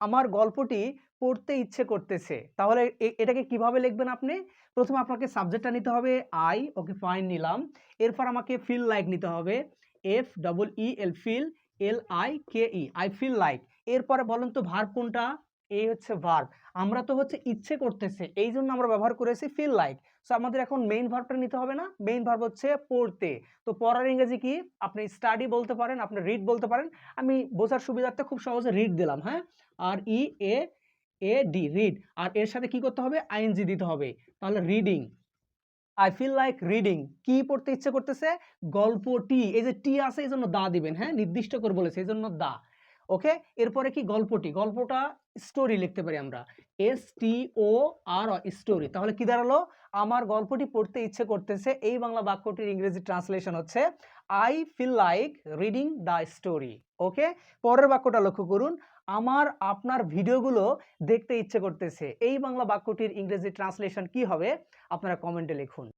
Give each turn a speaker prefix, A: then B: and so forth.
A: আমার গল্পটি পড়তে ইচ্ছে করতেছে। তাহলে এটাকে কীভাবে লিখবেন আপনি? প্রথমে আপনাকে সাবজেক্টটা নিতে হবে আই ওকে ফাইন নিলাম। এরপর আমাকে ফিল লাইক নিতে হবে। F double E L feel L I K E I feel like এরপরে বলুন তো ভার কোনটা? এই হচ্ছে ভার্ব আমরা তো হচ্ছে ইচ্ছে করতেছে এই জন্য আমরা ব্যবহার করেছি ফিল লাইক সো আমাদের এখন মেইন ভার্বটা নিতে হবে না মেইন ভার্ব হচ্ছে পড়তে। তো পড়ার ইংরেজি কি? আপনি স্টাডি বলতে পারেন, আপনি রিড বলতে পারেন। আমি বোঝার সুবিধার্থে খুব সহজে রিড দিলাম হ্যাঁ? আর ই, এ এ, ডি রিড আর এর সাথে কি করতে হবে? আইএনজি দিতে হবে। তাহলে reading I feel like reading কি পড়তে ইচ্ছে করতেছে? গল্পটি, এই যে টি আছে, এই জন্য দা দিবেন হ্যাঁ? নির্দিষ্ট করে বলেছে, এই জন্য দা। ওকে? এরপরে কি গল্পটি? গল্পটা স্টোরি লিখতে পারি আমরা। এস টি ও আর স্টোরি তাহলে কি দাঁড়াল? আমার গল্পটি পড়তে ইচ্ছে করতেছে, এই বাংলা বাক্যটির ইংরেজি ট্রান্সলেশন হচ্ছে I feel like reading the story okay? পরের বাক্যটা লক্ষ্য করুন। আমার, আপনার ভিডিওগুলো দেখতে ইচ্ছে করতেছে। এই বাংলা বাক্যটির ইংরেজি ট্রান্সলেশন কি হবে? আপনারা কমেন্টে লিখুন।